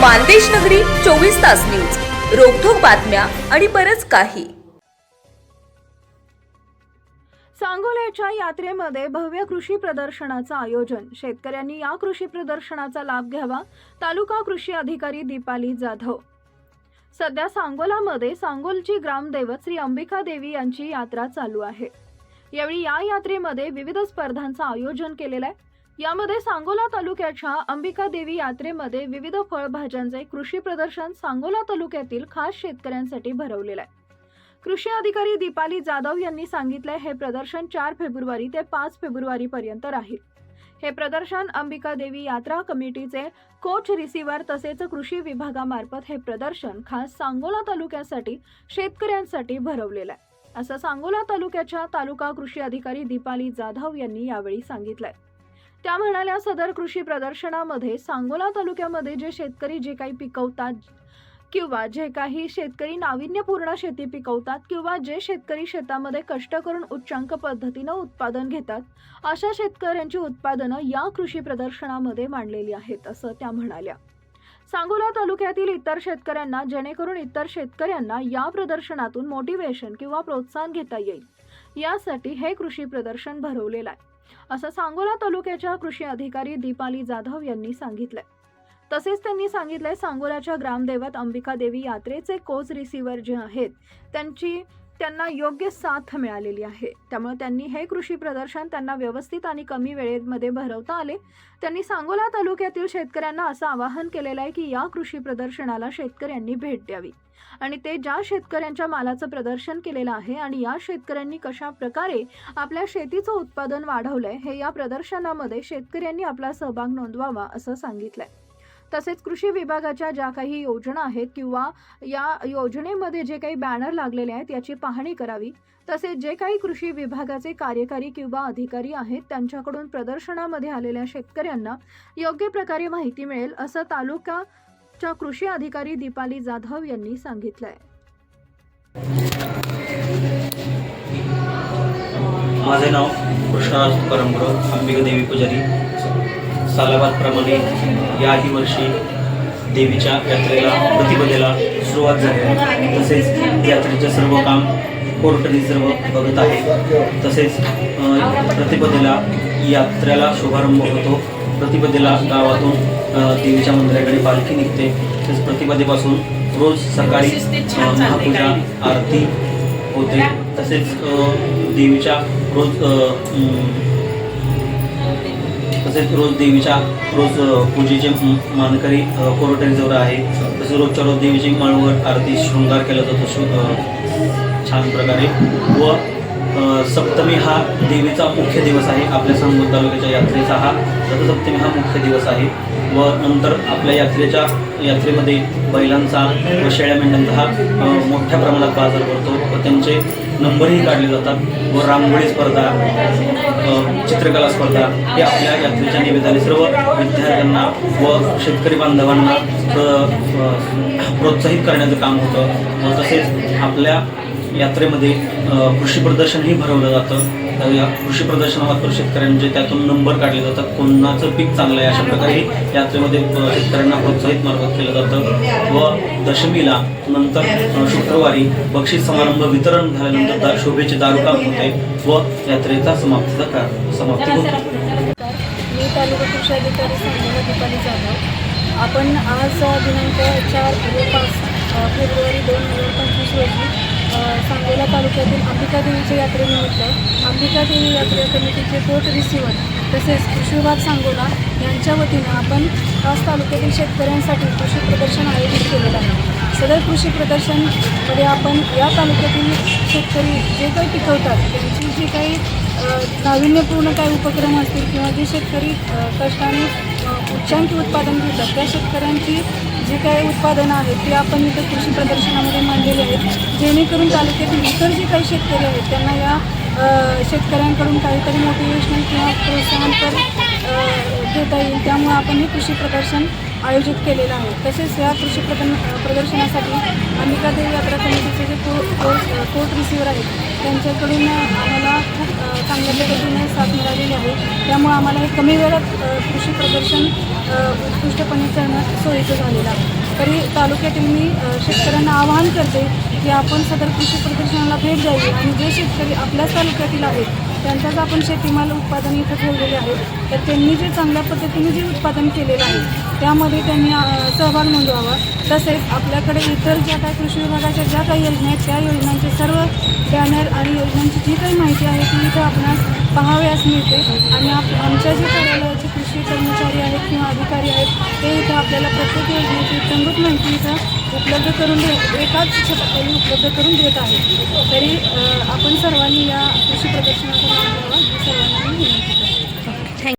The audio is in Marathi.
मानदेश नगरी चोवीस तास न्यूज. रोखोक बातम्या आणि बरच काही. सांगोल्याच्या यात्रेमध्ये भव्य कृषी प्रदर्शनाचं आयोजन. शेतकऱ्यांनी या कृषी प्रदर्शनाचा लाभ घ्यावा. तालुका कृषी अधिकारी दीपाली जाधव. सध्या सांगोलामध्ये सांगोलची ग्रामदैवत श्री अंबिका देवी यांची यात्रा चालू आहे. यावेळी या यात्रेमध्ये विविध स्पर्धांचं आयोजन केलेलं आहे. यामध्ये सांगोला तालुक्याच्या अंबिका देवी यात्रेमध्ये विविध फळभाज्यांचे कृषी प्रदर्शन सांगोला तालुक्यातील खास शेतकऱ्यांसाठी भरवलेलं आहे. कृषी अधिकारी दीपाली जाधव यांनी सांगितलं हे प्रदर्शन चार फेब्रुवारी ते पाच फेब्रुवारी पर्यंत राहील. हे प्रदर्शन अंबिका देवी यात्रा कमिटीचे कोच रिसिव्हर तसेच कृषी विभागामार्फत हे प्रदर्शन खास सांगोला तालुक्यासाठी शेतकऱ्यांसाठी भरवलेलं आहे. असं सांगोला तालुक्याच्या तालुका कृषी अधिकारी दीपाली जाधव यांनी यावेळी सांगितलंय. त्या म्हणाल्या सदर कृषी प्रदर्शनामध्ये सांगोला तालुक्यामध्ये जे शेतकरी जे काही पिकवतात किंवा जे काही शेतकरी नाविन्यपूर्ण शेती पिकवतात किंवा जे शेतकरी शेतामध्ये कष्ट करून उच्चांक पद्धतीनं उत्पादन घेतात अशा शेतकऱ्यांची उत्पादनं या कृषी प्रदर्शनामध्ये मांडलेली आहेत असं त्या म्हणाल्या. सांगोला तालुक्यातील इतर शेतकऱ्यांना जेणेकरून इतर शेतकऱ्यांना या प्रदर्शनातून मोटिवेशन किंवा प्रोत्साहन घेता येईल. यासाठी हे कृषी प्रदर्शन भरवलेलं आहे. असं सांगोला तालुक्याच्या कृषी अधिकारी दीपाली जाधव यांनी सांगितलंय. तसेच त्यांनी सांगितलंय सांगोल्याच्या ग्रामदैवत अंबिका देवी यात्रेचे कोच रिसिव्हर जे आहेत त्यांची त्यांना योग्य साथ मिळालेली आहे. त्यामुळे त्यांनी हे कृषी प्रदर्शन त्यांना व्यवस्थित आणि कमी वेळेमध्ये भरवता आले. त्यांनी सांगोला तालुक्यातील शेतकऱ्यांना असं आवाहन केलेलं आहे की या कृषी प्रदर्शनाला शेतकऱ्यांनी भेट द्यावी. आणि ते ज्या शेतकऱ्यांच्या मालाचं प्रदर्शन केलेलं आहे आणि या शेतकऱ्यांनी कशा प्रकारे आपल्या शेतीचं उत्पादन वाढवलंय हे या प्रदर्शनामध्ये शेतकऱ्यांनी आपला सहभाग नोंदवावा असं सांगितलंय. तसेच कृषी विभागाच्या ज्या काही योजना आहेत किंवा या योजनेमध्ये जे काही बॅनर लागलेले आहेत याची पाहणी करावी. तसेच जे काही कृषी विभागाचे कार्यकारी किंवा अधिकारी आहेत त्यांच्याकडून प्रदर्शनामध्ये आलेल्या शेतकऱ्यांना योग्य प्रकारे माहिती मिळेल असं तालुकाच्या कृषी अधिकारी दीपाली जाधव यांनी सांगितलंय. माझे नाव कृष्णराज तुकारामराव अंबिका देवी पुजारी. सालाबादप्रमाणे याही वर्षी देवीच्या यात्रेला प्रतिपदेला सुरुवात झाली आहे. तसेच यात्रेचे सर्व काम कोर्टने सर्व बघत आहे. तसेच प्रतिपदेला यात्रेला शुभारंभ होतो. प्रतिपदेला गावातून देवीच्या मंदिराकडे पालखी निघते. तसेच प्रतिपदेपासून रोज सकाळी महापूजा आरती होते. तसेच देवीच्या रोज तसेच रोज देवीच्या रोज पूजेचे मानकरी अ, आहे. तसेच रोजच्या रोज देवीची माळवर आरती शृंगार केला जातो. छान प्रकारे. व सप्तमी हा देवीचा मुख्य दिवस आहे. आपल्या सांगोद तालुक्याच्या यात्रेचा हा रथसप्तमी हा मुख्य दिवस आहे. व नंतर आपल्या यात्रेच्या यात्रेमध्ये बैलांचा व शेळ्या मेंढ्यांचा हा मोठ्या प्रमाणात बाजार भरतो व त्यांचे नंबरही काढले जातात. व रांगोळी स्पर्धा चित्रकला स्पर्धा हे आपल्या यात्रेच्या निमित्ताने सर्व विद्यार्थ्यांना व शेतकरी बांधवांना प्रोत्साहित करण्याचं काम होतं. व तसेच आपल्या यात्रेमध्ये कृषी प्रदर्शनही भरवलं जातं. तर या कृषी प्रदर्शनामार्फत शेतकऱ्यांचे त्यातून नंबर काढले जातात कोणाचं पीक चांगलं आहे अशा प्रकारे यात्रेमध्ये शेतकऱ्यांना प्रोत्साहित मार्फत केलं जातं. व दशमीला नंतर शुक्रवारी बक्षीस समारंभ वितरण झाल्यानंतर दा शोभेचे दारुकाम होते व यात्रेचा समाप्तीचा का समाप्ती होते. मी तालुका कृषी अधिकारी सांगोला दीपाली जाधव. आपण आज दिनांक चार पाच फेब्रुवारी दोन हजार पंचवीस रोजी सांगोला तालुक्यातील अंबिका देवीच्या यात्रेनिमित्त अंबिका देवी यात्रा कमिटीचे पोट रिसिव्हर तसेच कृषी विभाग सांगोला यांच्या वतीनं आपण खास तालुक्यातील शेतकऱ्यांसाठी कृषी प्रदर्शन आयोजित केलेलं आहे. सदर कृषी प्रदर्शनमध्ये आपण या तालुक्यातील शेतकरी जे काही पिकवतात त्यांची जी काही नाविन्यपूर्ण काही उपक्रम असतील किंवा जे शेतकरी कष्टाने उच्चांकी उत्पादन घेतात त्या शेतकऱ्यांची जे काही उत्पादनं आहेत ते आपण इथं कृषी प्रदर्शनामध्ये मांडलेली आहेत. जेणेकरून तालुक्यातील इतर जे काही शेतकरी आहेत त्यांना या शेतकऱ्यांकडून काहीतरी मोटिवेशनल किंवा प्रोत्साहनपर घेता येईल त्यामुळे आपण हे कृषी प्रदर्शन आयोजित केलेलं आहे. तसेच या कृषी प्रदन प्रदर्शनासाठी अंबिकादेवी यात्रा समितीचे जे को कोर्ट कोर्ट आहेत त्यांच्याकडून आम्हाला खूप चांगल्या पद्धतीने साथ मिळालेली आहे. त्यामुळे आम्हाला हे कमी वेळात कृषी प्रदर्शन उत्कृष्टपणे करणं सोयीचं झालेलं आहे. तरी तालुक्यातील मी शेतकऱ्यांना आवाहन करते की आपण सदर कृषी प्रदर्शनाला भेट द्यावी आणि जे शेतकरी आपल्याच तालुक्यातील आहेत त्यांचाच आपण शेतीमाल उत्पादन इथं ठेवलेले आहे तर त्यांनी जे चांगल्या पद्धतीने जे उत्पादन केलेलं आहे त्यामध्ये त्यांनी सहभाग नोंदवावा. तसेच आपल्याकडे इतर ज्या काही कृषी विभागाच्या ज्या काही योजना आहेत त्या योजनांचे सर्व बॅनर आणि योजनांची जी काही माहिती आहे ती इथं आपणास पहाव्यास मिळते. आणि आप आमच्या जे कार्यालयाची कर्मचारी आहेत किंवा अधिकारी आहेत ते इथं आपल्याला प्रत्येक योजनेची इत्यंभूत माहिती इथं उपलब्ध करून दे एकाच छताखाली उपलब्ध करून देत आहे तरी आपण सर्वांनी या कृषी प्रदर्शनाचा लाभ घ्यावा